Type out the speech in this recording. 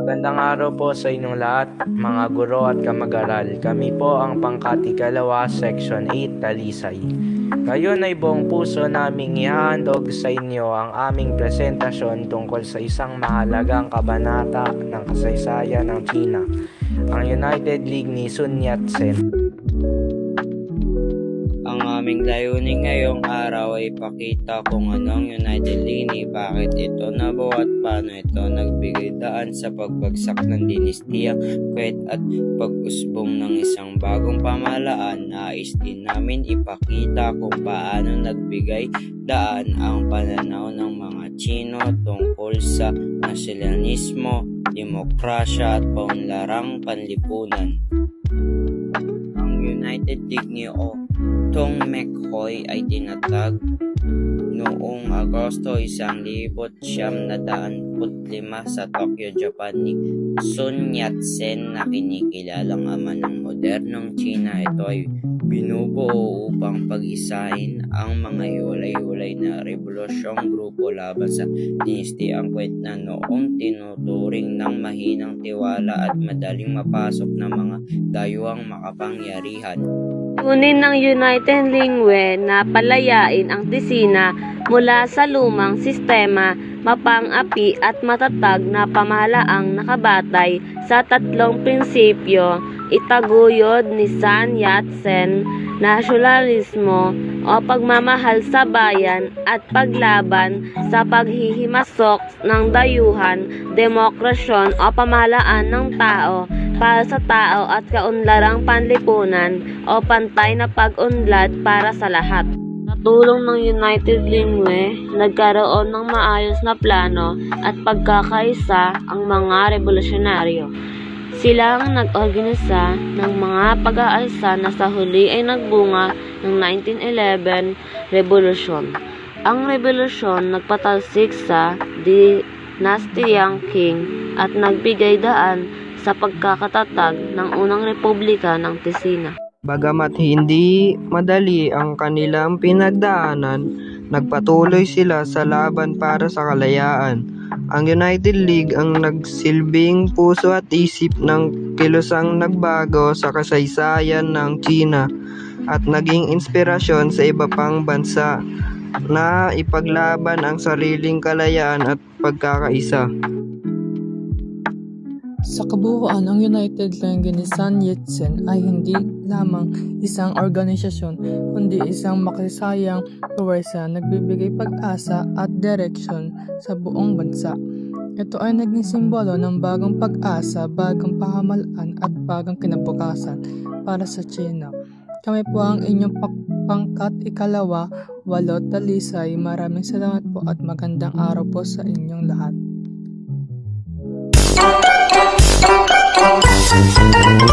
Magandang araw po sa inyong lahat, mga guro at kamag-aral. Kami po ang pangkatikalawa, Section 8, Talisay. Ngayon ay buong puso naming ihahandog sa inyo ang aming presentasyon tungkol sa isang mahalagang kabanata ng kasaysayan ng China, ang United League ni Sun Yat-sen. Aming layunin ngayong araw ay ipakita kung anong United League, bakit ito nabuo at paano ito nagbigay daan sa pagbagsak ng dinastiyang Kwet at pag-usbong ng isang bagong pamahalaan. Nais din namin ipakita kung paano nagbigay daan ang pananaw ng mga Chino tungkol sa nasyonalismo, demokrasya at paunlarang panlipunan. Ang United League ni O Tong McCoy ay tinatag noong Agosto 1945 sa Tokyo, Japan ni Sun Yat-sen na kinikilalang ama ng modernong China. Ito ay binubuo upang pag-isahin ang mga hiwalay-hiwalay na revolusyong grupo laban sa dinastiyang kwet na noong tinuturing ng mahinang tiwala at madaling mapasok ng mga dayuhang makapangyarihan. Kunin ng United Lingwe na palayain ang tisina mula sa lumang sistema, mapang-api at matatag na pamahalaang nakabatay sa tatlong prinsipyo, itaguyod ni Sun Yat-sen, nasyonalismo o pagmamahal sa bayan at paglaban sa paghihimasok ng dayuhan, demokrasyon o pamahalaan ng tao para sa tao at kaunlarang panlipunan o pantay na pag-unlad para sa lahat. Sa tulong ng United Lingwe, nagkaroon ng maayos na plano at pagkakaisa ang mga revolusyonaryo. Sila ang nag-organisa ng mga pag-aalsa na sa huli ay nagbunga ng 1911 Revolution. Ang revolusyon nagpatalsik sa dinastiyang Qing at nagbigay daan sa pagkakatatag ng unang republika ng Tesina. Bagamat hindi madali ang kanilang pinagdaanan, nagpatuloy sila sa laban para sa kalayaan. Ang United League ang nagsilbing puso at isip ng kilusang nagbago sa kasaysayan ng China at naging inspirasyon sa iba pang bansa na ipaglaban ang sariling kalayaan at pagkakaisa. Sa kabuuan, ang United League ni Sun Yat-sen ay hindi lamang isang organisasyon, kundi isang makasayang puwersa nagbibigay pag-asa at direksyon sa buong bansa. Ito ay naging simbolo ng bagong pag-asa, bagong pahamalaan at bagong kinabukasan para sa China. Kami po ang inyong pangkat ikalawa, walo talisay. Maraming salamat po at magandang araw po sa inyong lahat. Thank you.